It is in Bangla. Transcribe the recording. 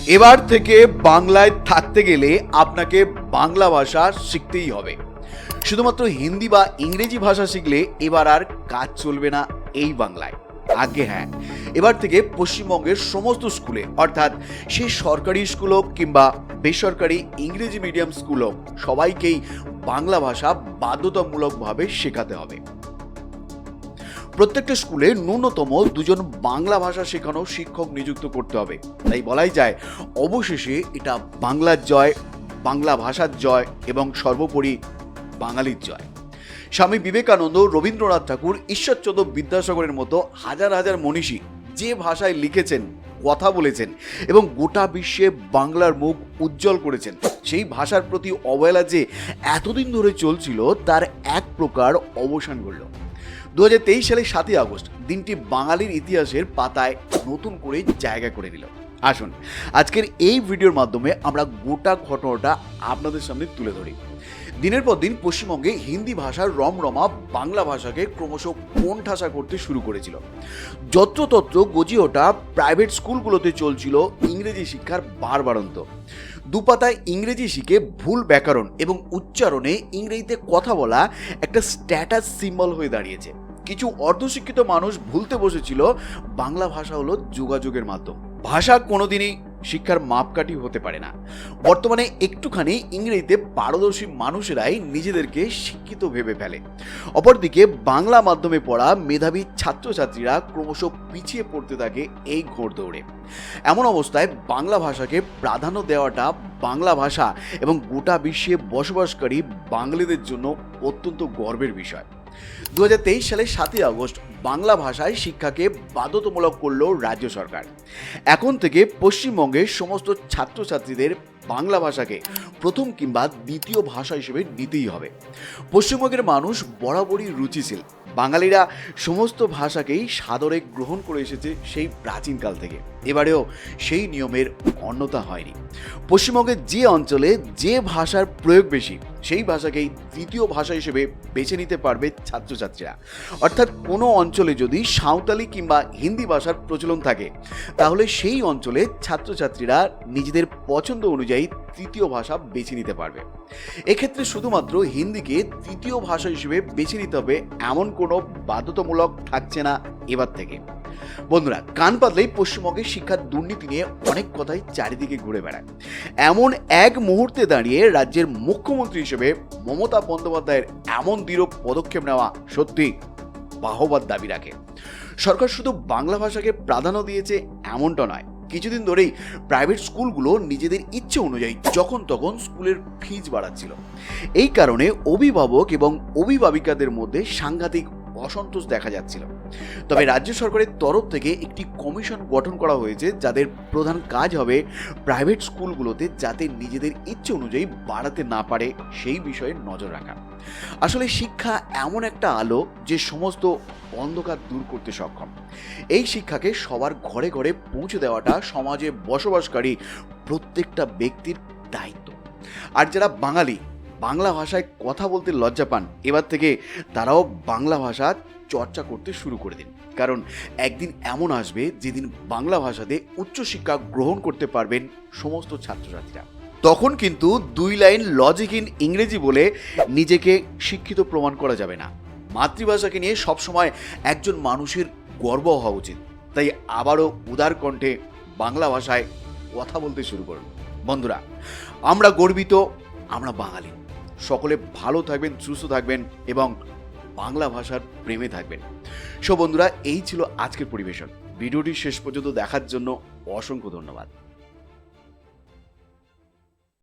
এবার থেকে বাংলায় থাকতে গেলে আপনাকে বাংলা ভাষা শিখতেই হবে। শুধুমাত্র হিন্দি বা ইংরেজি ভাষা শিখলে এবার আর কাজ চলবে না এই বাংলায়। আগে হ্যাঁ এবার থেকে পশ্চিমবঙ্গের সমস্ত স্কুলে, অর্থাৎ সে সরকারি স্কুল হোক কিংবা বেসরকারি ইংরেজি মিডিয়াম স্কুল হোক সবাইকেই বাংলা ভাষা বাধ্যতামূলকভাবে শেখাতে হবে। প্রত্যেকটা স্কুলে ন্যূনতম দুজন বাংলা ভাষা শেখানো শিক্ষক নিযুক্ত করতে হবে। তাই বলাই যায়, অবশেষে এটা বাংলার জয়, বাংলা ভাষার জয় এবং সর্বোপরি বাঙালির জয়। স্বামী বিবেকানন্দ, রবীন্দ্রনাথ ঠাকুর, ঈশ্বরচন্দ্র বিদ্যাসাগরের মতো হাজার হাজার মনীষী যে ভাষায় লিখেছেন, কথা বলেছেন এবং গোটা বিশ্বে বাংলার মুখ উজ্জ্বল করেছেন, সেই ভাষার প্রতি অবহেলা যে এতদিন ধরে চলছিল, তার এক প্রকার অবসান ঘটল। দু হাজার তেইশ সালের সাতই আগস্ট দিনটি বাঙালির ইতিহাসের পাতায় নতুন করে জায়গা করে নিল। আসুন, আজকের এই ভিডিওর মাধ্যমে আমরা গোটা ঘটনাটা আপনাদের সামনে তুলে ধরি। দিনের পর দিন পশ্চিমবঙ্গে হিন্দি ভাষার রমরমা বাংলা ভাষাকে ক্রমশ কোণঠাসা করতে শুরু করেছিল। যত্রতত্র গজি ওঠা প্রাইভেট স্কুলগুলোতে চলছিল ইংরেজি শিক্ষার বারবারন্ত। দুপাতায় ইংরেজি শিখে ভুল ব্যাকরণ এবং উচ্চারণে ইংরেজিতে কথা বলা একটা স্ট্যাটাস সিম্বল হয়ে দাঁড়িয়েছে। কিছু অর্ধশিক্ষিত মানুষ ভুলতে বসেছিল। বাংলা ভাষা হলো যোগাযোগের মাধ্যম। ভাষা কোনোদিনই শিক্ষার মাপকাঠি হতে পারে না। বর্তমানে একটুখানি ইংরেজিতে পারদর্শী মানুষেরাই নিজেদেরকে শিক্ষিত ভেবে ফেলে। অপরদিকে বাংলা মাধ্যমে পড়া মেধাবী ছাত্রছাত্রীরা ক্রমশ পিছিয়ে পড়তে থাকে এই ঘোড়দৌড়ে এমন অবস্থায় বাংলা ভাষাকে প্রাধান্য দেওয়াটা বাংলা ভাষা এবং গোটা বিশ্বে বসবাসকারী বাঙালিদের জন্য অত্যন্ত গর্বের বিষয়। দু সালের সাতই আগস্ট বাংলা ভাষায় শিক্ষাকে বাধ্যতামূলক করল রাজ্য সরকার। এখন থেকে পশ্চিমবঙ্গের সমস্ত ছাত্রছাত্রীদের বাংলা ভাষাকে প্রথম কিংবা দ্বিতীয় ভাষা হিসেবে নিতেই হবে। পশ্চিমবঙ্গের মানুষ বরাবরই রুচিশীল। বাঙালিরা সমস্ত ভাষাকেই সাদরে গ্রহণ করে এসেছে সেই প্রাচীনকাল থেকে। এবারেও সেই নিয়মের অন্যতা হয়নি। পশ্চিমবঙ্গের যে অঞ্চলে যে ভাষার প্রয়োগ বেশি, সেই ভাষাকেই দ্বিতীয় ভাষা হিসেবে বেছে নিতে পারবে ছাত্রছাত্রীরা। অর্থাৎ কোনো অঞ্চলে যদি সাঁওতালি কিংবা হিন্দি ভাষার প্রচলন থাকে, তাহলে সেই অঞ্চলে ছাত্রছাত্রীরা নিজেদের পছন্দ অনুযায়ী তৃতীয় ভাষা বেছে নিতে পারবে। এক্ষেত্রে শুধুমাত্র হিন্দিকে তৃতীয় ভাষা হিসেবে বেছে নিতে হবে, এমন কোনো বাধ্যতামূলক থাকছে না এবার থেকে। বন্ধুরা, কান পাতলেই পশ্চিমবঙ্গের শিক্ষার দুর্নীতি নিয়ে অনেক কথাই চারিদিকে ঘুরে বেড়ায়। এমন এক মুহূর্তে দাঁড়িয়ে রাজ্যের মুখ্যমন্ত্রী হিসেবে মমতা বন্দ্যোপাধ্যায়ের এমন দৃঢ় পদক্ষেপ নেওয়া সত্যি বাহবাদ দাবি রাখে। সরকার শুধু বাংলা ভাষাকে প্রাধান্য দিয়েছে এমনটা নয় কিছুদিন ধরেই প্রাইভেট স্কুলগুলো নিজেদের ইচ্ছে অনুযায়ী যখন তখন স্কুলের ফিজ বাড়াচ্ছিল। এই কারণে অভিভাবক এবং অভিভাবিকাদের মধ্যে সাংঘাতিক অসন্তোষ দেখা যাচ্ছিল। তবে রাজ্য সরকারের তরফ থেকে একটি কমিশন গঠন করা হয়েছে, যাদের প্রধান কাজ হবে প্রাইভেট স্কুলগুলোতে যাতে নিজেদের ইচ্ছে অনুযায়ী বাড়াতে না পারে সেই বিষয়ে নজর রাখা। আসলে শিক্ষা এমন একটা আলো যে সমস্ত অন্ধকার দূর করতে সক্ষম। এই শিক্ষাকে সবার ঘরে ঘরে পৌঁছে দেওয়াটা সমাজে বসবাসকারী প্রত্যেকটা ব্যক্তির দায়িত্ব। আর যারা বাঙালি বাংলা ভাষায় কথা বলতে লজ্জা পান। এবার থেকে তারাও বাংলা ভাষা চর্চা করতে শুরু করে দিন। কারণ একদিন এমন আসবে যেদিন বাংলা ভাষাতে উচ্চশিক্ষা গ্রহণ করতে পারবেন সমস্ত ছাত্রছাত্রীরা। তখন কিন্তু দুই লাইন লজিক ইন ইংরেজি বলে নিজেকে শিক্ষিত প্রমাণ করা যাবে না। মাতৃভাষাকে নিয়ে সবসময় একজন মানুষের গর্ব হওয়া উচিত। তাই আবারও উদার কণ্ঠে বাংলা ভাষায় কথা বলতে শুরু করুন। বন্ধুরা, আমরা গর্বিত, আমরা বাঙালি। সকলে ভালো থাকবেন, সুস্থ থাকবেন এবং বাংলা ভাষার প্রেমে থাকবেন। সো বন্ধুরা, এই ছিল আজকের পরিবেশন। ভিডিওটি শেষ পর্যন্ত দেখার জন্য অসংখ্য ধন্যবাদ।